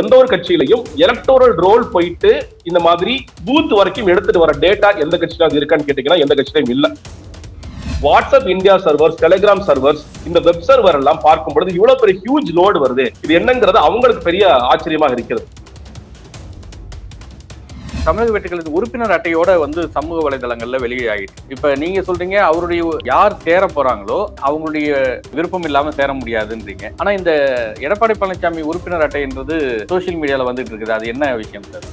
எந்த ஒரு கட்சியிலையும் electoral role போயிட்டு இந்த மாதிரி பூத் வரைக்கும் எடுத்துட்டு வர டேட்டா எந்த கட்சியிலும் இருக்கான்னு கேட்டீங்கன்னா எந்த கட்சியிலும் இல்ல. WhatsApp India servers Telegram servers இந்த வெப் சர்வர் எல்லாம் பார்க்கும் பொழுது இவ்வளவு பெரிய ஹியூஜ் லோடு வருது. இது என்னங்கிறது அவங்களுக்கு பெரிய ஆச்சரியமாக இருக்கிறது. தமிழக வெற்றிகளின் உறுப்பினர் அட்டையோட வந்து சமூக வலைதளங்கள்ல வெளியாகிட்டு இப்ப நீங்க சொல்றீங்க அவருடைய யார் சேர போறாங்களோ அவங்களுடைய விருப்பம் இல்லாம சேர முடியாதுன்றீங்க. ஆனா இந்த எடப்பாடி பழனிசாமி உறுப்பினர் அட்டைன்றது சோசியல் மீடியால வந்துட்டு இருக்குது. அது என்ன விஷயம் சார்?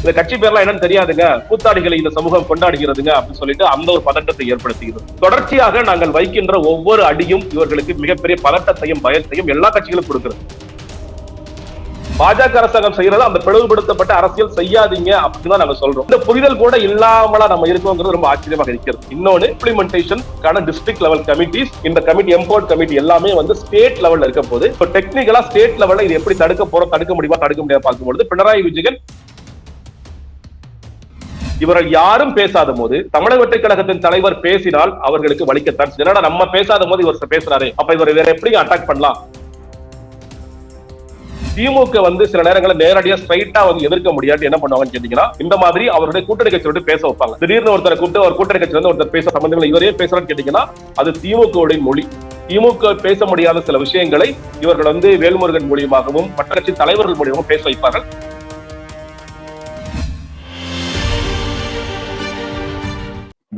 இந்த கட்சி பேர்லாம் என்னன்னு தெரியாதுங்க. கூத்தாடிகளை இந்த சமூகம் கொண்டாடுகிறதுங்க அப்படின்னு சொல்லிட்டு அந்த ஒரு பதட்டத்தை ஏற்படுத்துகிறது. தொடர்ச்சியாக நாங்கள் வைக்கின்ற ஒவ்வொரு அடியும் இவர்களுக்கு மிகப்பெரிய பதட்டத்தையும் பயத்தையும் எல்லா கட்சிகளும் கொடுக்கிறது. பாஜக அரசாங்கம் செய்யறது அந்த பிளவுபடுத்தப்பட்ட அரசியல் செய்யாதீங்க அப்படின்னு தான் நாங்க சொல்றோம். இந்த புரிதல் கூட இல்லாமலா நம்ம இருக்கோங்கிறது ரொம்ப ஆச்சரியமாக இருக்கிறது. இன்னொன்னு இம்ப்ளிமெண்டேஷன் டிஸ்ட்ரிக்ட் லெவல் கமிட்டிஸ் இந்த கமிட்டி எம்போர்ட் கமிட்டி எல்லாமே வந்து ஸ்டேட் லெவல்ல இருக்க போது இப்போ டெக்னிக்கலா ஸ்டேட் லெவல்ல இது எப்படி தடுக்க போறோம் தடுக்க முடியுமா தடுக்க முடியாது பார்க்கும்போது பினராயி விஜயன் இவர்கள் யாரும் பேசாத போது தமிழக வெற்றிக் கழகத்தின் தலைவர் பேசினால் அவர்களுக்கு வலிக்கத்தான் என்னடா நம்ம பேசாத போது இவர் பேசுறாரு அப்ப இவர் வேற எப்படி அட்டாக் பண்ணலாம்? திமுக வந்து சில நேரங்களில் நேரடியா ஸ்ட்ரைட்டா வந்து எதிர்க்க முடியாது என்ன பண்ணுவாங்கன்னு கேட்டீங்கன்னா இந்த மாதிரி அவருடைய கூட்டணி கட்சி விட்டு பேச வைப்பாங்க. திடீர்னு ஒருத்தரை கூப்பிட்டு ஒரு கூட்டணி கட்சி வந்து ஒருத்தர் பேச சம்பந்தங்கள் இவரே பேசுறான்னு கேட்டீங்கன்னா அது திமுகவுடைய மொழி. திமுக பேச முடியாத சில விஷயங்களை இவர்கள் வந்து வேல்முருகன் மூலியமாகவும் மற்ற கட்சி தலைவர்கள் மூலியமாகவும் பேச வைப்பார்கள்.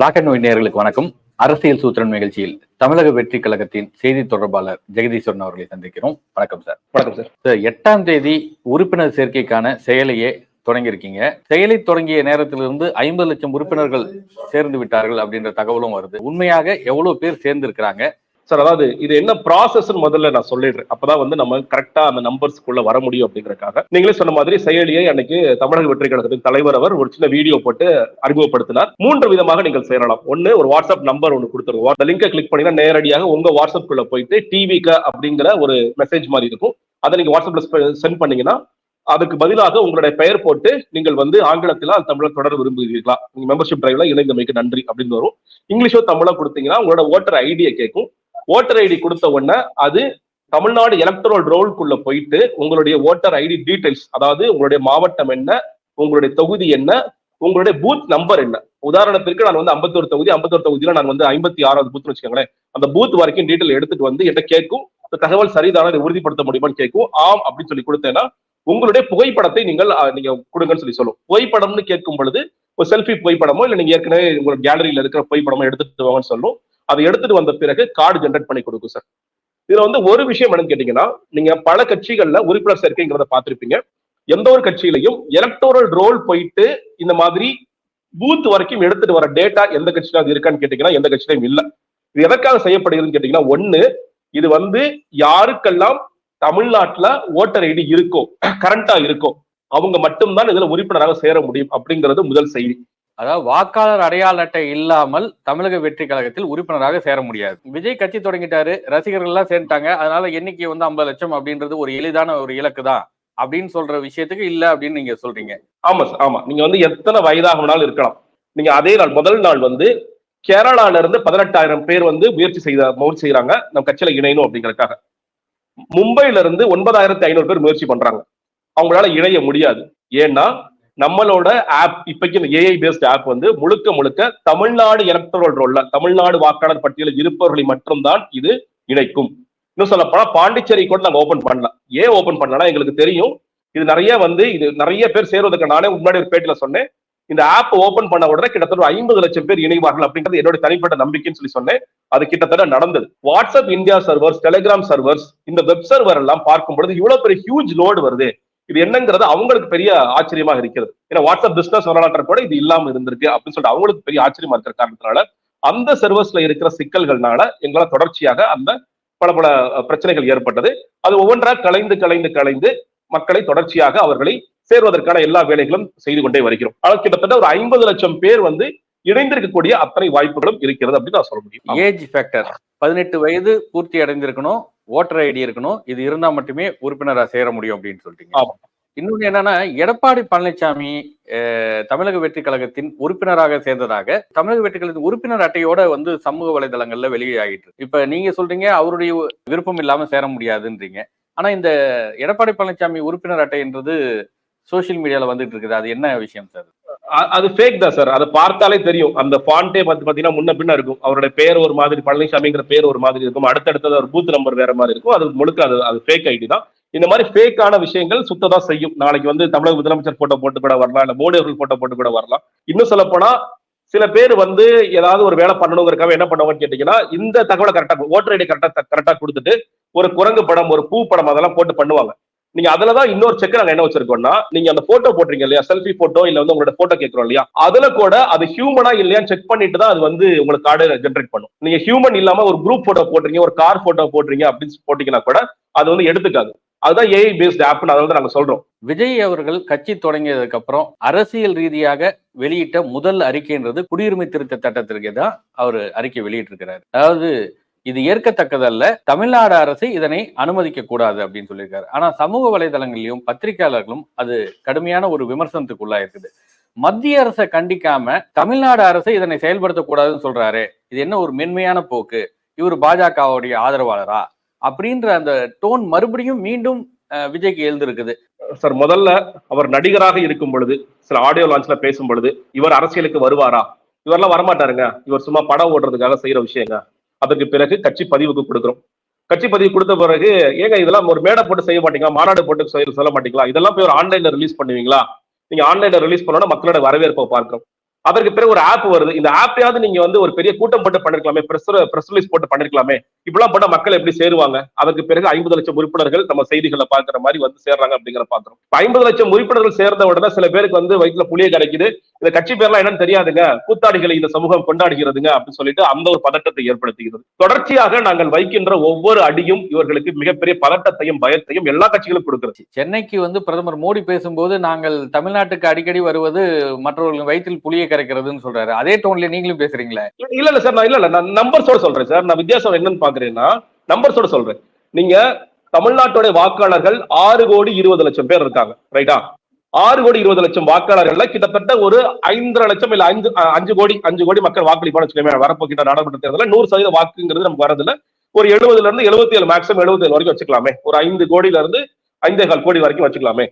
பிளாக் அண்ட் ஒயிட் நேயர்களுக்கு வணக்கம். அரசியல் சூத்திரன் நிகழ்ச்சியில் தமிழக வெற்றி கழகத்தின் செய்தி தொடர்பாளர் ஜெகதீஸ்வரன் அவர்களை சந்திக்கிறோம். வணக்கம் சார். வணக்கம் சார். சார் எட்டாம் தேதி உறுப்பினர் சேர்க்கைக்கான செயலையே தொடங்கியிருக்கீங்க. செயலை தொடங்கிய நேரத்திலிருந்து ஐம்பது லட்சம் உறுப்பினர்கள் சேர்ந்து விட்டார்கள் அப்படின்ற தகவலும் வருது. உண்மையாக எவ்வளவு பேர் சேர்ந்து இருக்கிறாங்க சார் அதாவது இது என்ன ப்ராசஸ் முதல்ல நான் சொல்லிடுறேன். அப்பதான் வந்து நம்ம கரெக்டா அந்த நம்பர்ஸ்க்குள்ள வர முடியும் அப்படிங்கறக்காக நீங்களே சொன்ன மாதிரி செயலியை அன்னைக்கு தமிழக வெற்றி கழகத்தின் தலைவர் அவர் ஒரு சின்ன வீடியோ போட்டு அறிமுகப்படுத்தினார். மூன்று விதமாக நீங்கள் சேரலாம் ஒன்னு ஒரு வாட்ஸ்அப் நம்பர் ஒன்று கொடுத்துருவோம் அந்த லிங்கை கிளிக் பண்ணினா நேரடியாக உங்க வாட்ஸ்அப் குள்ள போயிட்டு டிவிக்கு அப்படிங்கிற ஒரு மெசேஜ் மாதிரி இருக்கும். அதை நீங்க வாட்ஸ்அப்ல சென்ட் பண்ணீங்கன்னா அதுக்கு பதிலாக உங்களுடைய பெயர் போட்டு நீங்கள் வந்து ஆங்கிலத்தில் அந்த தமிழர் தொடர விரும்புகிறீர்களா? நீங்க மெம்பர்ஷிப் டிரைவ்ல இணைந்தமைக்கு நன்றி அப்படின்னு வரும். இங்கிலீஷோ தமிழோ கொடுத்தீங்கன்னா உங்களோட ஓட்டர் ஐடியை கேட்கும். ஓட்டர் ஐடி கொடுத்த உடனே அது தமிழ்நாடு எலக்ட்ரல் ரோல்குள்ள போயிட்டு உங்களுடைய ஓட்டர் ஐடி டீடைல்ஸ் அதாவது உங்களுடைய மாவட்டம் என்ன உங்களுடைய தொகுதி என்ன உங்களுடைய பூத் நம்பர் என்ன. உதாரணத்திற்கு நான் வந்து ஐம்பத்தோரு தொகுதி ஐம்பத்தோரு தொகுதியில நான் வந்து ஐம்பத்தி ஆறாவது பூத் வச்சுக்கோங்களேன். அந்த பூத் வரைக்கும் டீட்டெயில் எடுத்துட்டு வந்து என்கிட்ட கேட்கும். தகவல் சரிதான இதை உறுதிப்படுத்த முடியுமான்னு கேட்கும். ஆம் அப்படின்னு சொல்லி கொடுத்தேன்னா உங்களுடைய புகைப்படத்தை நீங்கள் நீங்க கொடுங்கன்னு சொல்லி சொல்லும். புகைப்படம்னு கேட்கும் பொழுது ஒரு செல்ஃபி புகைப்படமோ இல்ல நீங்க ஏற்கனவே உங்க கேலரியில இருக்கிற புகைப்படமோ எடுத்துட்டு வாங்கன்னு சொல்லும். அதை எடுத்துட்டு வந்த பிறகு கார்டு ஜென்ரேட் பண்ணி கொடுக்கும் சார் இதுல வந்து ஒரு விஷயம் என்னன்னு கேட்டீங்கன்னா நீங்க பல கட்சிகள்ல உறுப்பினர் சேர்க்கைங்கிறத பார்த்திருப்பீங்க. எந்த ஒரு கட்சியிலையும் எலக்டோரல் ரோல் போயிட்டு இந்த மாதிரி பூத் வரைக்கும் எடுத்துட்டு வர டேட்டா எந்த கட்சியில அது இருக்கான்னு கேட்டீங்கன்னா எந்த கட்சியிலும் இல்ல. இது எதற்காக செய்யப்படுகிறதுன்னு கேட்டீங்கன்னா ஒண்ணு இது வந்து யாருக்கெல்லாம் தமிழ்நாட்டுல ஓட்டர் ஐடி இருக்கோ கரண்டா இருக்கோ அவங்க மட்டும்தான் இதுல உறுப்பினராக சேர முடியும் அப்படிங்கிறது முதல் செய்தி. அதாவது வாக்காளர் அடையாள அட்டை இல்லாமல் தமிழக வெற்றி கழகத்தில் உறுப்பினராக சேர முடியாது. விஜய் கட்சி தொடங்கிட்டாரு ரசிகர்கள் எல்லாம் சேர்ந்துட்டாங்க. அதனால எண்ணிக்கை வந்து ஐம்பது லட்சம் அப்படின்றது ஒரு எளிதான ஒரு இலக்கு தான். அப்படின்னு சொல்ற விஷயத்துக்கு இல்ல அப்படின்னு நீங்க சொல்றீங்க. ஆமா சார் ஆமா. நீங்க வந்து எத்தனை வயதாகனாலும் இருக்கலாம். நீங்க அதே நாள் முதல் நாள் வந்து கேரளால இருந்து பதினெட்டாயிரம் பேர் வந்து முயற்சி செய்த முயற்சி செய்யறாங்க நம்ம கட்சியில இணையணும் அப்படிங்கறதுக்காக. மும்பைல இருந்து ஒன்பதாயிரத்தி ஐநூறு பேர் முயற்சி பண்றாங்க. அவங்களால இணைய முடியாது. ஏன்னா நம்மளோட ஆப் இப்பைக்கு இந்த ஏஐ பேஸ்ட் ஆப் வந்து முழுக்க முழுக்க தமிழ்நாடு எலக்ட்ரல் ரோல்ல தமிழ்நாடு வாக்காளர் பட்டியலில் இருப்பவர்களை மட்டும்தான் இது இணைக்கும். இன்னும் சொல்ல போனா பாண்டிச்சேரி கூட நாங்க ஓபன் பண்ணலாம் ஏன் ஓபன் பண்ணலாம் எங்களுக்கு தெரியும். இது நிறைய வந்து இது நிறைய பேர் சேருவதற்கு நானே முன்னாடி ஒரு பேட்டில சொன்னேன். இந்த ஆப் ஓபன் பண்ண உடனே கிட்டத்தட்ட ஐம்பது லட்சம் பேர் இணைவார்கள் அப்படிங்கிறது என்னோட தனிப்பட்ட நம்பிக்கைன்னு சொல்லி சொன்னேன். அது கிட்டத்தட்ட நடந்தது. WhatsApp India servers Telegram servers இந்த வெப் சர்வர் எல்லாம் பார்க்கும் பொழுது இவ்வளவு பெரிய ஹியூஜ் லோடு வருது. இது என்னங்கிறது அவங்களுக்கு பெரிய ஆச்சரியமாக இருக்கிறது. ஏன்னா வாட்ஸ்அப் பிசினஸ் வரலாற்று கூட இது இல்லாம இருந்திருக்கு அப்படின்னு சொல்லிட்டு அவங்களுக்கு பெரிய ஆச்சரியமா இருக்கிற காரணத்தினால அந்த சர்வர்ஸ்ல இருக்கிற சிக்கல்கள்னால எங்களால் தொடர்ச்சியாக அந்த பல பல பிரச்சனைகள் ஏற்பட்டது. அது ஒவ்வொன்றா கலைந்து கலைந்து கலைந்து மக்களை தொடர்ச்சியாக அவர்களை சேர்வதற்கான எல்லா வேலைகளும் செய்து கொண்டே வருகிறோம். ஆனால் கிட்டத்தட்ட ஒரு ஐம்பது லட்சம் பேர் வந்து இணைந்திருக்கக்கூடிய அத்தனை வாய்ப்புகளும் இருக்கிறது அப்படின்னு நான் சொல்ல முடியும். ஏஜ் ஃபேக்டர் பதினெட்டு வயது பூர்த்தி அடைந்திருக்கணும். ஓட்டர் ஐடி இருக்கணும். இது இருந்தா மட்டுமே உறுப்பினரா சேர முடியும் அப்படின்னு சொல்லிட்டீங்க. ஆமா. இன்னொன்னு என்னன்னா எடப்பாடி பழனிசாமி தமிழக வெற்றி கழகத்தின் உறுப்பினராக சேர்ந்ததாக தமிழக வெற்றி கழகத்தின் உறுப்பினர் அட்டையோட வந்து சமூக வலைதளங்கள்ல வெளியே ஆகிட்டு இருக்கு. இப்ப நீங்க சொல்றீங்க அவருடைய விருப்பம் இல்லாம சேர முடியாதுன்றீங்க. ஆனா இந்த எடப்பாடி பழனிசாமி உறுப்பினர் அட்டைன்றது சோஷியல் மீடியால வந்துட்டு இருக்குது. அது என்ன விஷயம் சார்? அது ஃபேக் தான் சார் அதை பார்த்தாலே தெரியும். அந்த ஃபாண்டே பார்த்து பார்த்தீங்கன்னா முன்ன பின்ன இருக்கும். அவருடைய பேர் ஒரு மாதிரி பழனிசாமிங்கிற பேர் ஒரு மாதிரி இருக்கும். அடுத்தடுத்தது ஒரு பூத் நம்பர் வேற மாதிரி இருக்கும். அது முழுக்க அது அது ஃபேக் ஐடி தான். இந்த மாதிரி ஃபேக்கான விஷயங்கள் சுத்ததா செய்யும். நாளைக்கு வந்து தமிழக முதலமைச்சர் போட்டோ போட்டு கூட வரலாம். இல்ல மோடி அவர்கள் போட்டோ போட்டு கூட வரலாம். இன்னும் சொல்ல போனா சில பேர் வந்து ஏதாவது ஒரு வேலை பண்ணணுங்கிறக்காக என்ன பண்ணுவாங்கன்னு கேட்டீங்கன்னா இந்த தகவலை கரெக்டா ஓட்டர் ஐடி கரெக்டா கரெக்டா கொடுத்துட்டு ஒரு குரங்கு படம் ஒரு பூ படம் அதெல்லாம் போட்டு பண்ணுவாங்க. நீங்க அதுலதான் இன்னொரு செக் நாங்க என்ன வச்சிருக்கோம்னா நீங்க அந்த போட்டோ போடுறீங்க இல்லையா? செல்ஃபி போட்டோ இல்ல வந்து உங்களோட போட்டோ கேட்கறோம் இல்லையா? அதுல கூட அது ஹியூமனா இல்லையான்னு செக் பண்ணிட்டு தான் அது வந்து உங்களுக்கு கார்டு ஜென்ரேட் பண்ணும். நீங்க ஹியூமன் இல்லாம ஒரு குரூப் போட்டோ போடுறீங்க ஒரு கார் போட்டோ போடுறீங்க அப்படின்னு போட்டீங்கன்னா கூட அது வந்து எடுத்துக்காது. அதுதான் ஏஐ பேஸ்ட் ஆப்னு அதை வந்து நாங்க சொல்றோம். விஜய் அவர்கள் கட்சி தொடங்கியதுக்கு அப்புறம் அரசியல் ரீதியாக வெளியிட்ட முதல் அறிக்கைன்றது குடியுரிமை திருத்த சட்டத்திற்கு தான் அவர் அறிக்கை வெளியிட்டிருக்கிறார். அதாவது இது ஏற்கத்தக்கதல்ல. தமிழ்நாடு அரசு இதனை அனுமதிக்க கூடாது அப்படின்னு சொல்லியிருக்காரு. ஆனா சமூக வலைதளங்களிலும் பத்திரிகையாளர்களும் அது கடுமையான ஒரு விமர்சனத்துக்குள்ளா இருக்குது மத்திய அரசை கண்டிக்காம தமிழ்நாடு அரசு இதனை செயல்படுத்தக்கூடாதுன்னு சொல்றாரு. இது என்ன ஒரு மென்மையான போக்கு? இவர் பாஜகவுடைய ஆதரவாளரா? அப்படின்ற அந்த டோன் மறுபடியும் மீண்டும் அஹ், விஜய்க்கு எழுந்திருக்குது. சார் முதல்ல அவர் நடிகராக இருக்கும் பொழுது சில ஆடியோ லான்ச்ல பேசும் பொழுது இவர் அரசியலுக்கு வருவாரா? இவரெல்லாம் வரமாட்டாருங்க. இவர் சும்மா படம் ஓடுறதுக்காக செய்யற விஷயங்க. அதுக்கு பிறகு கட்சி பதிவுக்கு கொடுக்குறோம். கட்சி பதிவு கொடுத்த பிறகு ஏங்க இதெல்லாம் ஒரு மேடை போட்டு செய்ய மாட்டீங்களா? மாநாடு போட்டு செய்ய சொல்ல மாட்டீங்களா? இதெல்லாம் போய் ஒரு ஆன்லைன்ல ரிலீஸ் பண்ணுவீங்களா? நீங்க ஆன்லைன்ல ரிலீஸ் பண்ணோட மக்களோட வரவேற்பை பார்க்கிறோம். அதற்கு பிறகு ஒரு ஆப் வருது. இந்த ஆப்பையாவது நீங்க வந்து ஒரு பெரிய கூட்டம் போட்டு பண்ணிருக்கலாமே பிரஸ் பிரஸ் ரிலீஸ் போட்டு பண்ணிருக்கலாமே. இப்பெல்லாம் போட்டா மக்கள் எப்படி சேருவாங்க? அதற்கு பிறகு ஐம்பது லட்சம் உறுப்பினர்கள் நம்ம செய்திகளை பாக்குற மாதிரி வந்து சேர்றாங்க அப்படிங்கிற பாத்திரம். ஐம்பது லட்சம் உறுப்பினர்கள் சேர்ந்த உடனே சில பேருக்கு வந்து வயிற்றுல புளிய கிடைக்குது இந்த கட்சி பேர்லாம் என்னன்னு தெரியாதுங்க. கூத்தாடிகளை இந்த சமூகம் கொண்டாடுகிறதுங்க அப்படின்னு சொல்லிட்டு அந்த ஒரு பதட்டத்தை ஏற்படுத்துகிறது. தொடர்ச்சியாக நாங்கள் வைக்கின்ற ஒவ்வொரு அடியும் இவர்களுக்கு மிகப்பெரிய பதட்டத்தையும் பயத்தையும் எல்லா கட்சிகளும் கொடுக்கிறது. சென்னைக்கு வந்து பிரதமர் மோடி பேசும்போது நாங்கள் தமிழ்நாட்டுக்கு அடிக்கடி வருவது மற்றவர்களின் வயிற்றில் புளிய கரைக்கிறதுன்னு சொல்றாரு. அதே டோன்ல நீங்களும் பேசுறீங்களே? இல்ல இல்ல சார் நான் இல்ல இல்ல நான் நம்பர்ஸோட சொல்றேன் சார். நான் வித்தியாசம் என்னன்னு பாக்குறேன்னா நம்பர்ஸோட சொல்றேன். நீங்க தமிழ்நாட்டோட வாக்காளர்கள் ஆறு கோடி இருபது லட்சம் பேர் இருக்காங்க ரைட்டா ஆறு கோடி இருபது லட்சம் வாக்காளர்கள்ல கிட்டத்தட்ட ஒரு ஐந்தரை லட்சம் இல்ல அஞ்சு அஞ்சு கோடி அஞ்சு கோடி மக்கள் வாக்களிப்பான வச்சுக்கோங்க வரப்போகின்ற நாடாளுமன்ற தேர்தலில் நூறு சதவீத வாக்குங்கிறது நமக்கு வரதுல ஒரு எழுபதுல இருந்து எழுபத்தி ஏழு மேக்ஸிமம் எழுபத்தி ஏழு வரைக்கும் வச்சுக்கலாமே. ஒரு ஐந்து கோடியில இருந்து ஐந்தே கால் கோடி வரைக்கும் வச்சுக்கலாமே.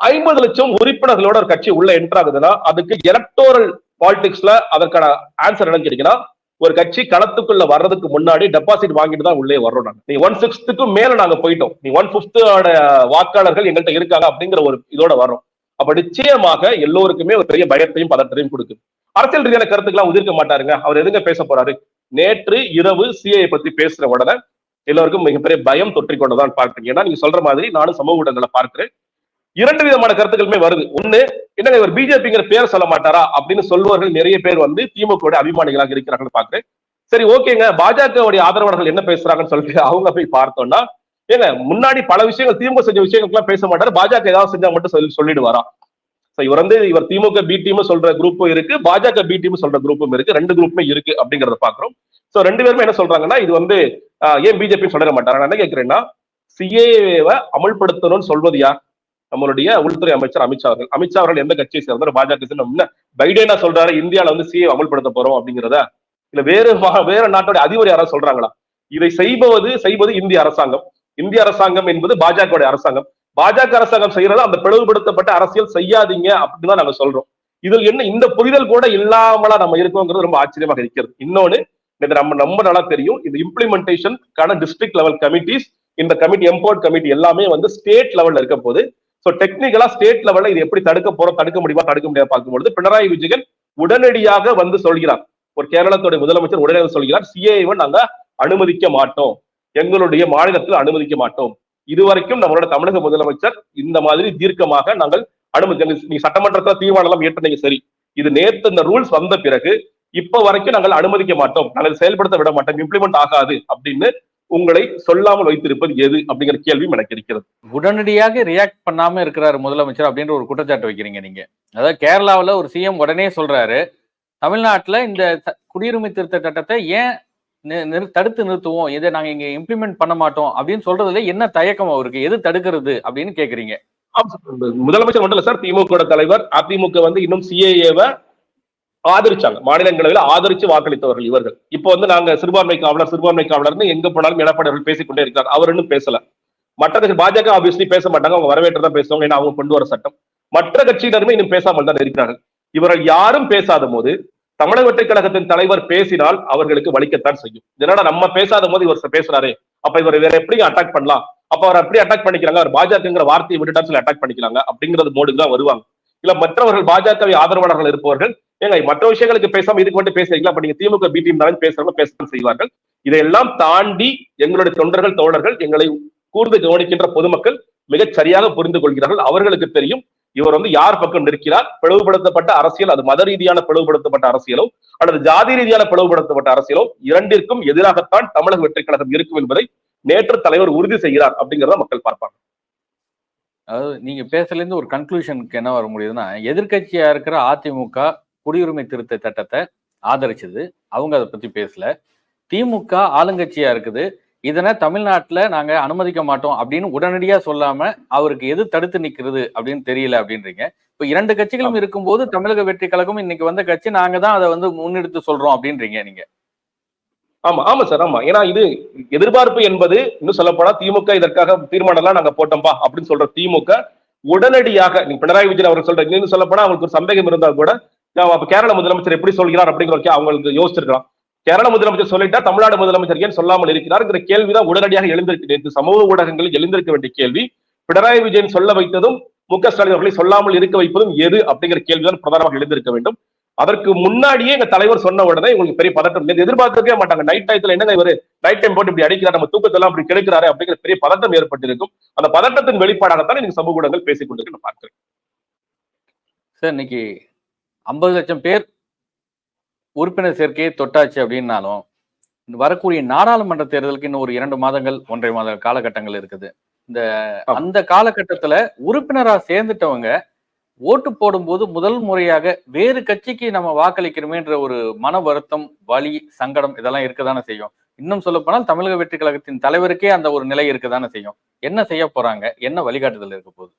ஐம்பது லட்சம் உறுப்பினர்களோட ஒரு கட்சி உள்ள என்டர் ஆகுதுன்னா அதுக்கு எலக்டோரல் பாலிடிக்ஸ்ல அதற்கான ஆன்சர் என்னன்னு கேட்டீங்கன்னா ஒரு கட்சி களத்துக்குள்ள வர்றதுக்கு முன்னாடி டெபாசிட் வாங்கிட்டு தான் உள்ளே வர்றோம் நாங்க. நீ ஒன் சிக்ஸ்த்துக்கு மேல நாங்க போயிட்டோம். நீ ஒன் பிப்தோட வாக்காளர்கள் எங்கள்கிட்ட இருக்காங்க அப்படிங்கிற ஒரு இதோட வர்றோம். அப்ப நிச்சயமாக எல்லோருக்குமே ஒரு பெரிய பயத்தையும் பதற்றத்தையும் கொடுக்கும். அரசியல் ரீதியான கருத்துக்கெல்லாம் உதிர்க்க மாட்டாருங்க. அவர் எதுங்க பேச போறாரு? நேற்று இரவு சிஐ பத்தி பேசுற உடனே எல்லோருக்கும் மிகப்பெரிய பயம் தொற்றிக்கொண்டதான் கொண்டதான் ஏன்னா நீங்க சொல்ற மாதிரி நானும் சமூக ஊடகங்களை பார்க்கிறேன். இரண்டு விதமான கருத்துக்களுமே வருது. ஒண்ணு என்னங்க இவர் பிஜேபிங்கிற பேர் சொல்ல மாட்டாரா அப்படின்னு சொல்பவர்கள் நிறைய பேர் வந்து திமுக அபிமானிகளாக இருக்கிறார்கள் பாக்குறேன் சரி ஓகேங்க. பாஜகவுடைய ஆதரவாளர்கள் என்ன பேசுறாங்கன்னு சொல்லிட்டு அவங்க போய் பார்த்தோம்னா ஏங்க முன்னாடி பல விஷயங்கள் திமுக செஞ்ச விஷயங்களுக்குலாம் பேச மாட்டாரு. பாஜக ஏதாவது செஞ்சா மட்டும் சொல்லி சொல்லிடுவாரா? இவர் வந்து இவர் திமுக பி டீம் சொல்ற குரூப்பும் இருக்கு. பாஜக பி டீம் சொல்ற குரூப்பும் இருக்கு. ரெண்டு குரூப்புமே இருக்கு அப்படிங்கறத பாக்குறோம் சோ ரெண்டு பேருமே என்ன சொல்றாங்கன்னா இது வந்து ஆஹ், ஏன் பிஜேபி சொல்ல மாட்டாங்க நான் என்ன கேட்கிறேன்னா சிஏவை அமல்படுத்தணும்னு சொல்வது யார்? நம்மளுடைய உள்துறை அமைச்சர் அமித்ஷா அவர்கள். அமித்ஷா அவர்கள் எந்த கட்சியை சேர்ந்தார் பாஜக சேர்ந்த பைடேனா சொல்றாரு இந்தியாவில வந்து சிஏ அமல்படுத்த போறோம் அப்படிங்கிறத. இல்ல வேறு வேற நாட்டோட அதிபர் யாராவது சொல்றாங்களா? இதை செய்பவது செய்வது இந்திய அரசாங்கம். இந்திய அரசாங்கம் என்பது பாஜக அரசாங்கம். பாஜக அரசாங்கம் செய்யறதா அந்த பிளவுபடுத்தப்பட்ட அரசியல் செய்யாதீங்க அப்படின்னு தான் நாங்க சொல்றோம். இதில் என்ன இந்த புரிதல் கூட இல்லாமலா நம்ம இருக்கோங்கிறது ரொம்ப ஆச்சரியமாக இருக்கிறது. இன்னொன்னு இது நம்ம நம்ம நல்லா தெரியும். இந்த இம்ப்ளிமெண்டேஷனுக்கான டிஸ்ட்ரிக்ட் லெவல் கமிட்டிஸ் இந்த கமிட்டி எம்பவர்ட் கமிட்டி எல்லாமே வந்து ஸ்டேட் லெவல்ல இருக்க போது ஸோ டெக்னிக்கலா ஸ்டேட் லெவலில் இது எப்படி தடுக்க போறோம் தடுக்க முடியுமா தடுக்க முடியாது பார்க்கும்பொழுது பினராயி விஜயன் உடனடியாக வந்து சொல்கிறார். ஒரு கேரளத்துடைய முதலமைச்சர் உடனடியாக சொல்கிறார் சிஏவை நாங்க அனுமதிக்க மாட்டோம். எங்களுடைய மாநிலத்தில் அனுமதிக்க மாட்டோம். இதுவரைக்கும் நம்மளோட தமிழக முதலமைச்சர் இந்த மாதிரி தீர்க்கமாக நாங்கள் அனுமதி நீங்க சட்டமன்றத்துல தீர்மானம் எல்லாம் ஏற்றுனீங்க சரி. இது நேத்து இந்த ரூல்ஸ் வந்த பிறகு இப்ப வரைக்கும் நாங்கள் அனுமதிக்க மாட்டோம். நாங்கள் செயல்படுத்த விட மாட்டோம். இம்ப்ளிமெண்ட் ஆகாது. அப்படின்னு உங்களை சொல்லாமல் வைத்திருப்பது எது அப்படிங்கிற கேள்வியும் எனக்கு இருக்கிறது. உடனடியாக ரியாக்ட் பண்ணாம இருக்கிறாரு முதலமைச்சர் அப்படின்ற ஒரு குற்றச்சாட்டு வைக்கிறீங்க நீங்க. அதாவது கேரளாவுல ஒரு சிஎம் உடனே சொல்றாரு தமிழ்நாட்டுல இந்த குடியுரிமை திருத்த சட்டத்தை ஏன் தடுத்து நிறுத்துவோம்? இதை நாங்க இங்க இம்ப்ளிமெண்ட் பண்ண மாட்டோம் அப்படின்னு சொல்றதுல என்ன தயக்கம் அவருக்கு? எது தடுக்கிறது அப்படின்னு கேக்குறீங்க. சார். முதலமைச்சர் மட்டும் இல்ல சார். திமுக தலைவர் அதிமுக வந்து இன்னும் சிஏஏவை ஆதரிச்சாங்க. மாநிலங்களவையில் ஆதரிச்சு வாக்களித்தவர்கள் இவர்கள். இப்போ வந்து நாங்க சிறுபான்மை காவலர் சிறுபான்மை காவலர்னு எங்க போனாலும் எடப்பாடி அவர்கள் பேசிக்கொண்டே இருக்கார் அவர் இன்னும் பேசல. மற்ற கட்சி பாஜக ஆப்வியஸ்லி பேச மாட்டாங்க. அவங்க வரவேற்று தான் பேசுவாங்க. ஏன்னா அவங்க கொண்டு வர சட்டம். மற்ற கட்சியினருமே இன்னும் பேசாமல் தான் இருக்கிறார்கள். இவர்கள் யாரும் பேசாத போது தமிழக வெற்றிக் கழகத்தின் தலைவர் பேசினால் அவர்களுக்கு வலிக்கத்தான் செய்யும். இதனால நம்ம பேசாத போது இவர் பேசுறாரே. அப்ப இவர் வேற எப்படி அட்டாக் பண்ணலாம்? அப்ப அவர் எப்படி அட்டாக் பண்ணிக்கிறாங்க. அவர் பாஜகங்கிற வார்த்தையை விட்டுட்டா சொல்லி அட்டாக் பண்ணிக்கிறாங்க. அப்படிங்கிறது மோடுக்கு தான் வருவாங்க. இல்ல மற்றவர்கள் பாஜகவை ஆதரவாளர்கள் இருப்பவர்கள் ஏங்க மற்ற விஷயங்களுக்கு பேசாம இதுக்கு மட்டும் பேசுறீங்களா அப்ப நீங்க திமுக பி டீம் தான் பேசுறவங்க பேச செய்வார்கள். இதையெல்லாம் தாண்டி எங்களுடைய தொண்டர்கள் தோழர்கள் எங்களை கூர்ந்து கவனிக்கின்ற பொதுமக்கள் மிகச் சரியாக புரிந்து கொள்கிறார்கள். அவர்களுக்கு தெரியும் இவர் வந்து யார் பக்கம் நிற்கிறார்? பிளவுபடுத்தப்பட்ட அரசியல் அது மத ரீதியான பிளவுபடுத்தப்பட்ட அரசியலோ அல்லது ஜாதி ரீதியான பிளவுபடுத்தப்பட்ட அரசியலோ இரண்டிற்கும் எதிராகத்தான் தமிழக வெற்றி கழகம் இருக்கும் என்பதை நேற்று தலைவர் உறுதி செய்கிறார் அப்படிங்கிறத மக்கள் பார்ப்பாங்க. அதாவது நீங்க பேசல இருந்து ஒரு கன்க்ளூஷனுக்கு என்ன வர முடியுதுன்னா எதிர்க்கட்சியா இருக்கிற அதிமுக குடியுரிமை திருத்த சட்டத்தை ஆதரிச்சது. அவங்க அதை பத்தி பேசல. திமுக ஆளுங்கட்சியா இருக்குது. இதனை தமிழ்நாட்டுல நாங்க அனுமதிக்க மாட்டோம் அப்படின்னு உடனடியா சொல்லாம அவருக்கு எது தடுத்து நிக்கிறது அப்படின்னு தெரியல அப்படின்றீங்க. இப்ப இரண்டு கட்சிகளும் இருக்கும்போது தமிழக வெற்றி கழகம் இன்னைக்கு வந்த கட்சி நாங்க தான் அதை வந்து முன்னெடுத்து சொல்றோம் அப்படின்றீங்க நீங்க. ஆமா ஆமா சார் ஆமா. ஏன்னா இது எதிர்பார்ப்பு என்பது இன்னும் சொல்லப்போனா திமுக இதற்காக தீர்மானம் எல்லாம் நாங்க போட்டோம்பா அப்படின்னு சொல்ற திமுக உடனடியாக நீங்க பினராயி விஜயன் அவர் சொல்ற இன்னும் சொல்லப்போனா அவங்களுக்கு ஒரு சந்தேகம் இருந்தா கூட அப்ப கேரள முதலமைச்சர் எப்படி சொல்கிறார்? அப்படிங்கிற அவங்களுக்கு யோசிச்சிருக்கலாம். கேரள முதலமைச்சர் சொல்லிட்டா தமிழ்நாடு முதலமைச்சர் ஏன் சொல்லாமல் இருக்கிறார்ங்கிற கேள்விதான் உடனடியாக எழுந்திருக்கு. நேற்று சமூக ஊடகங்களில் எழுந்திருக்க வேண்டிய கேள்வி. பினராயி விஜயன் சொல்ல வைத்ததும் மு க ஸ்டாலின் அவர்களை சொல்லாமல் இருக்க வைப்பதும் எது அப்படிங்கிற கேள்விதான் பிரதானமாக எழுந்திருக்க வேண்டும். அதற்கு முன்னாடியே எங்க தலைவர் சொன்ன உடனே உங்களுக்கு பெரிய பதட்டம் இல்லை. எதிர்பார்க்கவே மாட்டாங்க. நைட் டயத்துல என்னங்க இவரு? நைட் டைம் போட்டு இப்படி அடிக்கிறார் நம்ம தூக்கத்தெல்லாம் அப்படி கெடுக்கிறாரு அப்படிங்கிற பெரிய பதட்டம் ஏற்பட்டிருக்கும். அந்த பதட்டத்தின் வெளிப்பாடாகத்தான் நீங்க சமூக ஊடகங்கள் பேசிக் கொண்டிருக்கு. நான் பார்க்கிறேன். சார் இன்னைக்கு ஐம்பது லட்சம் பேர் உறுப்பினர் சேர்க்கையை தொட்டாச்சு அப்படின்னாலும் வரக்கூடிய நாடாளுமன்ற தேர்தலுக்கு இன்னும் ஒரு இரண்டு மாதங்கள் ஒன்றரை மாத காலகட்டங்கள் இருக்குது. இந்த. அந்த காலகட்டத்துல உறுப்பினரா சேர்ந்துட்டவங்க ஓட்டு போடும்போது முதல் முறையாக வேறு கட்சிக்கு நம்ம வாக்களிக்கிறோமேன்ற ஒரு மன வருத்தம் வலி சங்கடம் இதெல்லாம் இருக்கதானே செய்யும். இன்னும் சொல்ல போனால் தமிழக வெற்றி கழகத்தின் தலைவருக்கே அந்த ஒரு நிலை இருக்கதானே செய்யும். என்ன செய்ய போறாங்க? என்ன வழிகாட்டுதல் இருக்க போகுது?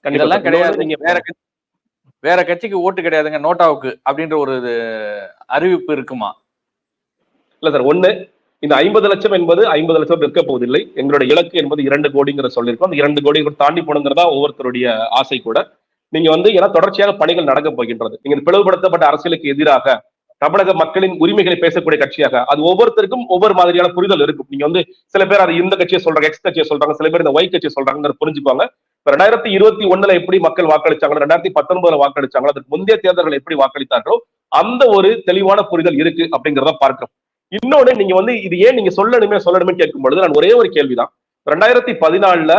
கண்டிப்பா இதெல்லாம். கிடையாது. நீங்க வேற கட்சி- வேற கட்சிக்கு ஓட்டு கிடையாதுங்க. நோட்டாவுக்கு அப்படின்ற ஒரு அறிவிப்பு இருக்குமா? இல்ல சார். ஒண்ணு இந்த ஐம்பது லட்சம் என்பது ஐம்பது லட்சம் இருக்க போவதில்லை. எங்களுடைய இலக்கு என்பது இரண்டு கோடிங்கிற சொல்லியிருக்கோம். அந்த இரண்டு கோடி தாண்டி போகணுங்கிறதா ஒவ்வொருத்தருடைய ஆசை கூட. நீங்க வந்து ஏன்னா தொடர்ச்சியாக பணிகள் நடக்க போகின்றது. நீங்க பிளவுபடுத்தப்பட்ட அரசியலுக்கு எதிராக தமிழக மக்களின் உரிமைகளை பேசக்கூடிய கட்சியாக அது ஒவ்வொருத்தருக்கும் ஒவ்வொரு மாதிரியான புரிதல் இருக்கும். நீங்க வந்து சில பேர் அது இந்த கட்சியை சொல்றாங்க எக்ஸ் கட்சியை சொல்றாங்க சில பேர் இந்த ஒய் கட்சியை சொல்றாங்க புரிஞ்சுக்குவாங்க. இப்ப ரெண்டாயிரத்தி இருபத்தி ஒண்ணுல எப்படி மக்கள் வாக்களிச்சாங்களோ ரெண்டாயிரத்தி பத்தொன்பதுல வாக்களிச்சாங்களோ அதுக்கு முந்தைய தேர்தல்கள் எப்படி வாக்களித்தார்களோ அந்த ஒரு தெளிவான புரிதல் இருக்கு அப்படிங்கிறத பார்க்கிறோம். இன்னொன்னு நீங்க வந்து இது ஏன் நீங்க சொல்லணுமே சொல்லணுமே கேட்கும் பொழுது நான் ஒரே ஒரு கேள்விதான். ரெண்டாயிரத்தி பதினாலுல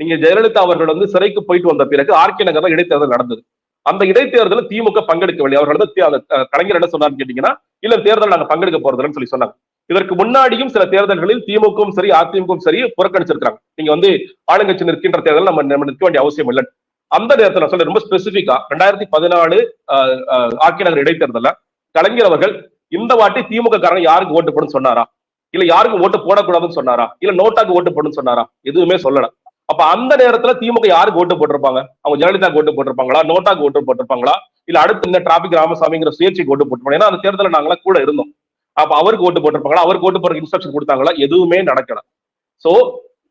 நீங்க ஜெயலலிதா அவர்கள் வந்து சிறைக்கு போயிட்டு வந்த பிறகு ஆர்கே நகர்ல இடைத்தேர்தல் நடந்தது. அந்த இடைத்தேர்தலில் திமுக பங்கெடுக்கவில்லை. அவர்கள் வந்து கலைஞர் என்ன சொன்னார்னு கேட்டீங்கன்னா இல்ல தேர்தல் நாங்க பங்கெடுக்க போறதுன்னு சொல்லி சொன்னாங்க. இதற்கு முன்னாடியும் சில தேர்தல்களில் திமுகவும் சரி அதிமுகவும் சரி புறக்கணிச்சிருக்காங்க நீங்க வந்து ஆளுங்கட்சி நிற்கின்ற தேர்தல் நம்ம நம்ம நிற்க வேண்டிய அவசியம் இல்லை அந்த நேரத்தில் சொல்ல ரொம்ப ஸ்பெசிபிக்கா ரெண்டாயிரத்தி பதினாலு ஆர்கே நகர் இடைத்தேர்தல கலைஞர் அவர்கள் இந்த வாட்டி திமுக காரங்க யாருக்கு ஓட்டு போடணும்னு சொன்னாரா? இல்ல யாருக்கு ஓட்டு போடக்கூடாதுன்னு சொன்னாரா? இல்ல நோட்டாக்கு ஓட்டு போடணும்னு சொன்னாரா? எதுவுமே சொல்லல. அப்ப அந்த நேரத்துல திமுக யாருக்கு ஓட்டு போட்டிருப்பாங்க? அவங்க ஜெயலலிதா ஓட்டு போட்டிருப்பாங்களா? நோட்டாக்கு ஓட்டு போட்டிருப்பாங்களா? இல்ல அடுத்து இந்த டிராபிக் ராமசாமிங்கிற சுயேட்சைக்கு ஓட்டு போட்டிருப்பாங்க ஏன்னா அந்த தேர்தலில் நாங்களாம் கூட இருந்தோம். அப்ப அவருக்கு ஓட்டு போட்டிருப்பாங்களா? அவருக்கு ஓட்டு போடுறதுக்கு இன்ஸ்ட்ரக்ஷன் கொடுத்தாங்களா? எதுவுமே நடக்கல. சோ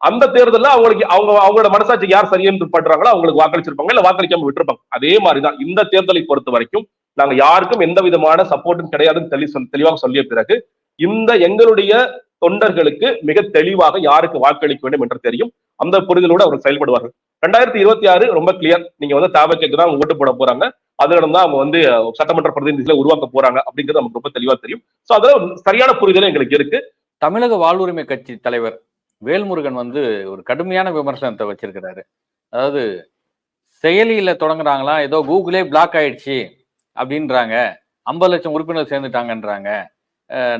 அந்த தேர்தலில் அவங்களுக்கு அவங்க அவங்களோட மனசாட்சிக்கு யார் சரின்னு பண்றாங்களோ அவங்களுக்கு வாக்களிச்சிருப்பாங்க இல்ல வாக்களிக்காம விட்டுருப்பாங்க. அதே மாதிரிதான் இந்த தேர்தலை பொறுத்த வரைக்கும் நாங்க யாருக்கும் எந்த விதமான சப்போர்ட்டும் கிடையாதுன்னு தெளி சொல் தெளிவாக சொல்லிய பிறகு இந்த எங்களுடைய தொண்டர்களுக்கு மிக தெளிவாக யாருக்கு வாக்களிக்க வேண்டும் என்று தெரியும். அந்த புரிதலோடு அவர்கள் செயல்படுவார்கள். ரெண்டாயிரத்தி இருபத்தி ஆறு ரொம்ப கிளியர் நீங்க வந்து தாவக்கைக்கு தான் அவங்க ஓட்டு போட போறாங்க. அதுல தான் அவங்க வந்து சட்டமன்ற பிரதிநிதிகளை உருவாக்க போறாங்க அப்படிங்கிறது நமக்கு ரொம்ப தெளிவா தெரியும். சோ அதுல சரியான புரிதலும் எங்களுக்கு இருக்கு. தமிழக வாழ்வுரிமை கட்சி தலைவர் வேல்முருகன் வந்து ஒரு கடுமையான விமர்சனத்தை வச்சிருக்கிறாரு. அதாவது செயலியில தொடங்குறாங்களா? ஏதோ கூகுளே பிளாக் ஆயிடுச்சு அப்படின்றாங்க. ஐம்பது லட்சம் உறுப்பினர் சேர்ந்துட்டாங்கன்றாங்க.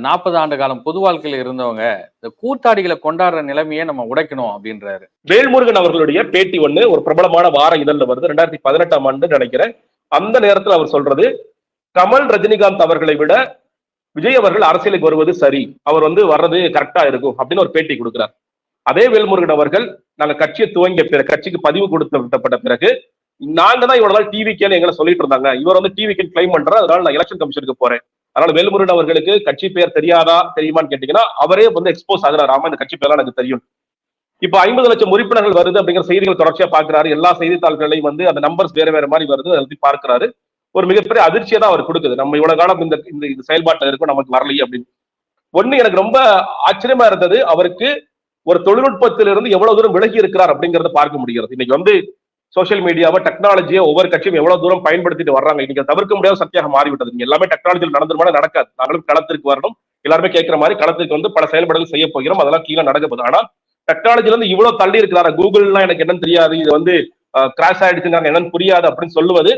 நாற்பது ஆண்டு காலம் பொது வாழ்க்கையில இருந்தவங்க இந்த கூத்தாடிகளை கொண்டாடுற நிலைமையை நம்ம உடைக்கணும் அப்படின்றாரு. வேல்முருகன் அவர்களுடைய பேட்டி ஒண்ணு ஒரு பிரபலமான வார இதழ்ல வருது ரெண்டாயிரத்தி பதினெட்டாம் ஆண்டு நினைக்கிறேன். அந்த நேரத்தில் அவர் சொல்றது கமல் ரஜினிகாந்த் அவர்களை விட விஜய் அவர்கள் அரசியலுக்கு வருவது சரி அவர் வந்து வர்றது கரெக்டா இருக்கும் அப்படின்னு ஒரு பேட்டி கொடுக்கிறார். அதே வேல்முருகன் அவர்கள் நாங்க கட்சியை துவங்கிய பிறகு கட்சிக்கு பதிவு கொடுத்து விட்டப்பட்ட பிறகு நாங்க தான் இவ்வளவு நாள் டிவி கேள்வி எங்களை சொல்லிட்டு இருந்தாங்க. இவர் வந்து டிவி கிளைம் பண்றாரு அதனால நான் எலெக்ஷன் கமிஷனுக்கு போறேன். அதனால வேல்முருகன் அவர்களுக்கு கட்சி பெயர் தெரியாதா தெரியுமான்னு கேட்டீங்கன்னா அவரே வந்து எக்ஸ்போஸ் ஆகுறாரு. ஆமா இந்த கட்சி பேர்லாம் எனக்கு தெரியும். இப்ப ஐம்பது லட்சம் உறுப்பினர்கள் வருது அப்படிங்கிற செய்திகள் தொடர்ச்சியா பாக்குறாரு எல்லா செய்தித்தாள்களையும் வந்து அந்த நம்பர்ஸ் வேற வேற மாதிரி வருது. அதை பார்க்கிறாரு. ஒரு மிகப்பெரிய அதிர்ச்சியை தான் அவர் கொடுக்குது. நம்ம இவ்வளவு காலம் இந்த இந்த இது செயல்பாட்டில் இருக்கும் நமக்கு வரலையே அப்படின்னு. ஒண்ணு எனக்கு ரொம்ப ஆச்சரியமா இருந்தது அவருக்கு ஒரு தொழில்நுட்பத்திலிருந்து எவ்வளவு தூரம் விலகி இருக்கிறார் அப்படிங்கறத பார்க்க முடிகிறது. இன்னைக்கு வந்து சோஷியல் மீடியாவை டெக்னாலஜியை ஒவ்வொரு கட்சியும் எவ்வளவு தூரம் பயன்படுத்திட்டு வர்றாங்க? நீங்க தவிர்க்க முடியாத சத்தியாக மாறிவிட்டது. நீங்க எல்லாமே டெக்னாலஜியில் நடந்துருமான நடக்காது. நாங்களும் களத்திற்கு வரணும். எல்லாருமே கேட்கிற மாதிரி களத்துக்கு வந்து பல செயல்பாடுகள் செய்ய போகிறோம். அதெல்லாம் கீழே நடக்க போகுது. ஆனா டெக்னாலஜில இருந்து இவ்வளவு தள்ளி இருக்கிறாரு? கூகுள்லாம் எனக்கு என்னன்னு தெரியாது. இது வந்து கிராஷ் ஆயிடுச்சுங்க என்னன்னு புரியாது அப்படின்னு சொல்லுவது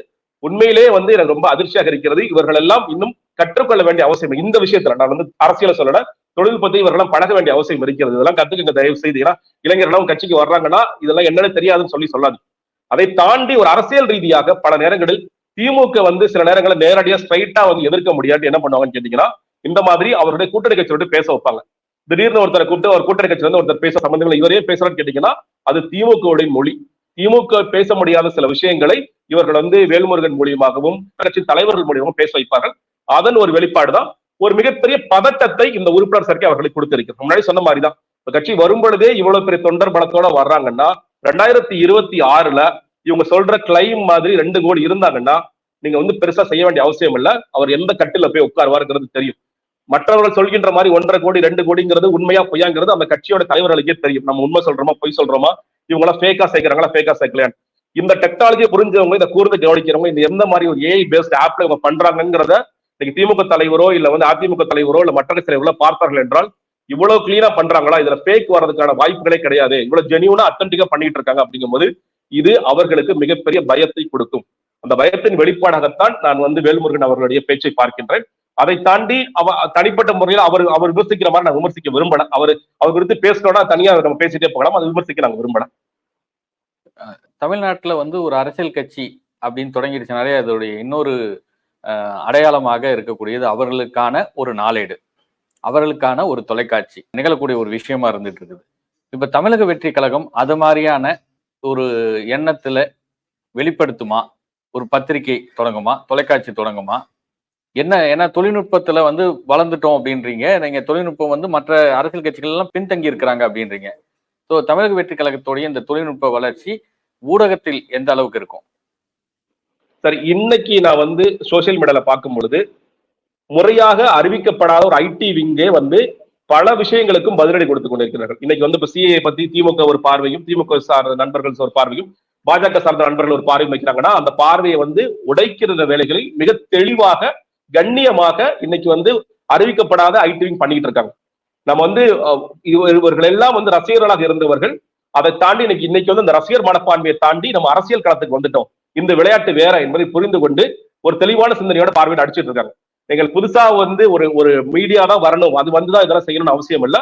உண்மையிலே வந்து எனக்கு ரொம்ப அதிர்ச்சியாக இருக்கிறது. இவர்கள் எல்லாம் இன்னும் கற்றுக்கொள்ள வேண்டிய அவசியம் இந்த விஷயத்துல நான் வந்து அரசியல சொல்லல. தொழில்நுட்பத்தை இவரெல்லாம் பழக வேண்டிய அவசியம் இருக்கிறது. இதெல்லாம் கத்துக்குங்க. தயவு செய்து ஏன்னா இளைஞர்களும் கட்சிக்கு வர்றாங்கன்னா இதெல்லாம் என்னன்னு தெரியாதுன்னு சொல்லி சொல்லாது அதை தாண்டி ஒரு அரசியல் ரீதியாக பல நேரங்களில் திமுக வந்து சில நேரங்களில் நேரடியா ஸ்ட்ரைட்டா வந்து எதிர்க்க முடியாது என்ன பண்ணுவாங்கன்னு கேட்டீங்கன்னா இந்த மாதிரி அவருடைய கூட்டணி கட்சியோட பேச வைப்பாங்க. திடீர்னு ஒருத்தரை கூப்பிட்டு ஒரு கூட்டணி கட்சியில இருந்து ஒருத்தர் பேச சம்பந்தங்களை இவரே பேசுறான்னு கேட்டீங்கன்னா அது திமுகவுடைய மொழி. திமுக பேச முடியாத சில விஷயங்களை இவர்கள் வந்து வேல்முருகன் மூலியமாகவும் கட்சி தலைவர்கள் மூலியமாகவும் பேச வைப்பார்கள். அதன் ஒரு வெளிப்பாடுதான் ஒரு மிகப்பெரிய பதட்டத்தை இந்த உறுப்பினர் சேர்க்கை அவர்களுக்கு கொடுத்திருக்கு முன்னாடி சொன்ன மாதிரிதான் இந்த கட்சி வரும் பொழுதே இவ்வளவு பெரிய தொண்டர் பலத்தோட வர்றாங்கன்னா ரெண்டாயிரத்தி இருபத்தி ஆறுல இவங்க சொல்ற கிளைம் மாதிரி ரெண்டு கோடி இருந்தாங்கன்னா நீங்க வந்து பெருசா செய்ய வேண்டிய அவசியம் இல்ல. அவர் எந்த கட்டில போய் உட்காருவாருங்கிறது தெரியும். மற்றவர்கள் சொல்கின்ற மாதிரி ஒன்றரை கோடி ரெண்டு கோடிங்கிறது உண்மையா பொய்யாங்கிறது அந்த கட்சியோட தலைவர்களுக்கே தெரியும். நம்ம உண்மை சொல்றோமா பொய் சொல்றோமா? இவங்க எல்லாம் ஃபேக்கா சேர்க்கிறாங்களா ஃபேக்கா சேர்க்கலையான்னு. இந்த டெக்னாலஜியை புரிஞ்சவங்க இந்த கூர்ந்து கவனிக்கிறவங்க இந்த எந்த மாதிரி ஒரு ஏஐ பேஸ்ட் ஆப்ல இவங்க பண்றாங்கிறத இன்னைக்கு திமுக தலைவரோ இல்ல வந்து அதிமுக தலைவரோ இல்ல மற்ற கட்சி தலைவர்களோ பார்த்தார்கள் என்றால் இவ்வளவு கிளீனா பண்றாங்களா? இதுல ஃபேக் வர்றதுக்கான வாய்ப்புகளே கிடையாது. இவ்வளவு ஜெனியூனா அத்தன்டிக்கா பண்ணிட்டு இருக்காங்க அப்படிங்கும்போது இது அவர்களுக்கு மிகப்பெரிய பயத்தை கொடுக்கும். அந்த பயத்தின் வெளிப்பாடாகத்தான் நான் வந்து வேல்முருகன் அவர்களுடைய பேச்சை பார்க்கின்றேன். அதை தாண்டி அவ தனிப்பட்ட முறையில் அவர் அவர் விமர்சிக்கிற மாதிரி நான் விமர்சிக்க விரும்பல. அவர் அவர் குறித்து பேசணும்னா தனியா நம்ம பேசிட்டே போகலாம். அதை விமர்சிக்க நாங்க விரும்பல. தமிழ்நாட்டுல வந்து ஒரு அரசியல் கட்சி அப்படின்னு தொடங்கிடுச்சுனாலே அதோடைய இன்னொரு அடையாளமாக இருக்கக்கூடியது அவர்களுக்கான ஒரு நாளேடு. அவர்களுக்கான ஒரு தொலைக்காட்சி. நிகழக்கூடிய ஒரு விஷயமா இருந்துட்டு இருக்குது. இப்ப தமிழக வெற்றி கழகம் அது மாதிரியான ஒரு எண்ணத்துல வெளிப்படுத்துமா? ஒரு பத்திரிகை தொடங்குமா? தொலைக்காட்சி தொடங்குமா? என்ன ஏன்னா தொழில்நுட்பத்துல வந்து வளர்ந்துட்டோம் அப்படின்றீங்க. நீங்க தொழில்நுட்பம் வந்து மற்ற அரசியல் கட்சிகள் எல்லாம் பின்தங்கி இருக்கிறாங்க அப்படின்றீங்க. ஸோ தமிழக வெற்றி கழகத்துடைய இந்த தொழில்நுட்ப வளர்ச்சி ஊடகத்தில் எந்த அளவுக்கு இருக்கும்? சார் இன்னைக்கு நான் வந்து சோசியல் மீடியால பார்க்கும் பொழுது முறையாக அறிவிக்கப்படாத ஒரு ஐடி விங்கே வந்து பல விஷயங்களுக்கும் பதிலடி கொடுத்து கொண்டிருக்கிறார்கள். இன்னைக்கு வந்து இப்ப சிஏ பத்தி திமுக ஒரு பார்வையும் திமுக சார்ந்த நண்பர்கள் ஒரு பார்வையும் பாஜக சார்ந்த நண்பர்கள் ஒரு பார்வையும் வைக்கிறாங்கன்னா அந்த பார்வையை வந்து உடைக்கிற வேலைகளில் மிக தெளிவாக கண்ணியமாக இன்னைக்கு வந்து அறிவிக்கப்படாத ஐடிவிங் பண்ணிட்டு இருக்காங்க. நம்ம வந்து இவர்கள் எல்லாம் வந்து ரசிகர்களாக இருந்தவர்கள் அதை தாண்டி இன்னைக்கு இன்னைக்கு வந்து அந்த ரசிகர் மனப்பான்மையை தாண்டி நம்ம அரசியல் களத்துக்கு வந்துட்டோம். இந்த விளையாட்டு வேற என்பதை புரிந்து கொண்டு ஒரு தெளிவான சிந்தனையோட பார்வையை அடிச்சிட்டு இருக்காங்க. நீங்கள் புதுசா வந்து ஒரு ஒரு மீடியா தான் வரணும். அது வந்துதான் இதெல்லாம் செய்யணும்னு அவசியம் இல்ல.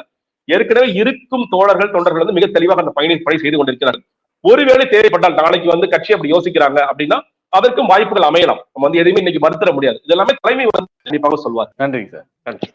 ஏற்கனவே இருக்கும் தோழர்கள் தொண்டர்கள் வந்து மிக தெளிவாக அந்த பயணி பணி செய்து கொண்டிருக்கிறார்கள். ஒருவேளை தேவைப்பட்டால் நாளைக்கு வந்து கட்சி அப்படி யோசிக்கிறாங்க அப்படின்னா அதற்கும் வாய்ப்புகள் அமையலாம். நம்ம வந்து எதையுமே இன்னைக்கு மறுத்திட முடியாது. இது எல்லாமே தலைமை வந்து கண்டிப்பாக சொல்வார். நன்றிங்க சார். நன்றி.